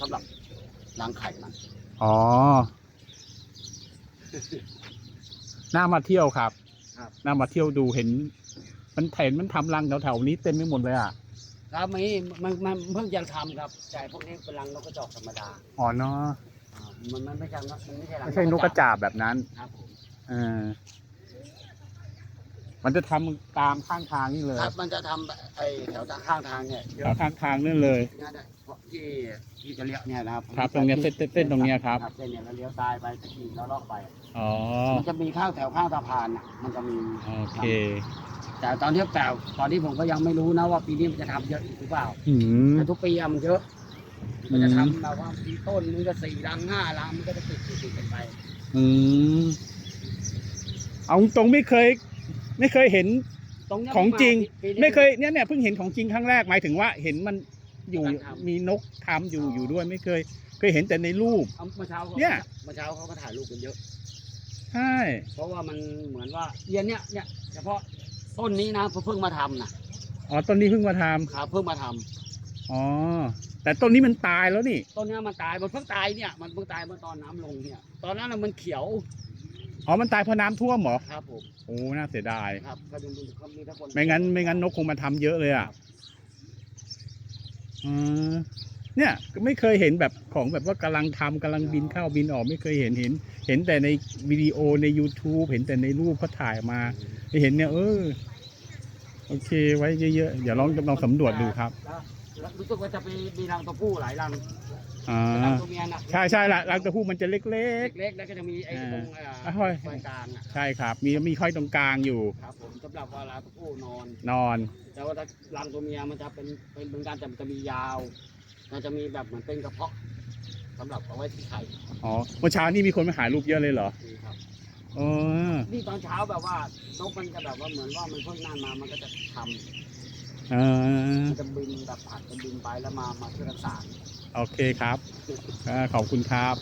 สำหรับรังไข่มันอ๋อ น่ามาเที่ยวครับ ครับน่ามาเที่ยวดูเห็น มันเห็นมันทำรังแถวๆนี้เต็มไปหมดเลยอะ ครับมีมันมันเพิ่งจะทำครับแต่พวกนี้เป็นรังนกกระจอกธรรมดาอ๋อเนาะอ่ามันมันไม่ใช่นกมันไม่ใช่รังไม่ใช่นกกระจาบแบบนั้น ครับผมเออ มันจะทำตามข้างทางนี่เลยครับมันจะทำไอ้แถวข้างทางเนี่ยเยแถอะวข้างทางนั่นเลยเนี่ยนะเพราะที่ที่จะเลี้ยวเนี่ยนะครับครับตรงเนี้ยเส้นเส้นเส้นตรงเนี้ยครับ เส้นเนี่ยเราเลี้ยวซ้ายไปตะกี้แล้วลอกไป อ๋อมันจะมีข้างแถวข้างสะพานน่ะมันจะมีโอเคแต่ตอนที่แต่ตอนนี้ผมก็ยังไม่รู้นะว่าปีนี้มันจะทำเยอะอีกหรือเปล่าอืม แต่ทุกปีอะมันเยอะ มันจะอืมทำแบบว่าปีต้นมันก็สี่รังห้ารังมันก็จะติดติดติดกันไป อืมเอาตรงไม่เคย ไม่เคยเห็นตรงเนี้ยของจริง ปีนี้ ไม่เคยเนี่ยเนี่ยเพิ่งเห็นของจริงครั้งแรกหมายถึงว่าเห็นมันอยู่กำลังทำ มีนกทำอยู่อยู่ด้วยไม่เคย เคยเห็นแต่ในรูป เอาเมื่อเช้าขาเนี่ย เมื่อเช้าเขาก็ถ่ายรูปกันเยอะ ใช่เพราะว่ามันเหมือนว่าเยียนเนี้ยเนี่ยเฉพาะต้นนี้นะเพิ่งมาทำนะอ๋อต้นนี้เพิ่งมาทำครับเพิ่งมาทำอ๋อแต่ต้นนี้มันตายแล้วนี่ต้นเนี้ยมันตายมันเพิ่งตายเนี่ยมันเพิ่งตายเมื่อตอนน้ำลงเนี่ย ตอนนั้นน่ะมันเขียว อ๋อมันตายเพราะน้ำท่วมเหรอครับผมโอ้น่าเสียดาย ครับก็ดูดูเขามีทุกคนไม่งั้นไม่งั้นนกคงมาทำเยอะเลยอะอืมเนี่ยก็ไม่เคยเห็นแบบของแบบว่ากำลังทำกำลังบินเข้าบินออกไม่เคยเห็นเห็น เห็นแต่ในวิดีโอใน YouTube เห็นแต่ในรูปเขาถ่ายมาเห็นเนี่ยเออโอเคไว้เยอะๆเดี๋ยวลองลองสำรวจดูครับ แล้วแล้วรู้สึกว่าจะมีมีรังตัวผู้หลายรัง อ่ารังตัวเมียน่ะใช่ใช่ละรังตัวผู้มันจะเล็ก เล็กๆแล้วก็จะมีไอ้อ่าตรงเอ่อะอห้อย ตรงกลางอะๆ ใช่ครับ มีมีค่อยตรงกลางอยู่ ครับผมสำหรับเวลาตัวผู้นอน นอน แต่ว่าถ้ารังตัวเมียมันจะเป็นเป็นเหมือนกันแต่มันจะมียาว มันจะมีแบบเหมือนเป็นกระเพาะสำหรับเอาไว้ที่ไข่อ๋อเมื่อเช้านี่มีคนมาหารูปเยอะเลยเหรอนี่ครับ อ๋อนี่ตอนเช้าแบบว่านกมันจะแบบว่าเหมือนว่ามันเพิ่งนั่นมา มันก็จะทำอ่ามันจะบินแบบผัดจะบินไปแล้วมามาช่วยกันสาน โอเคครับขอบคุณครับ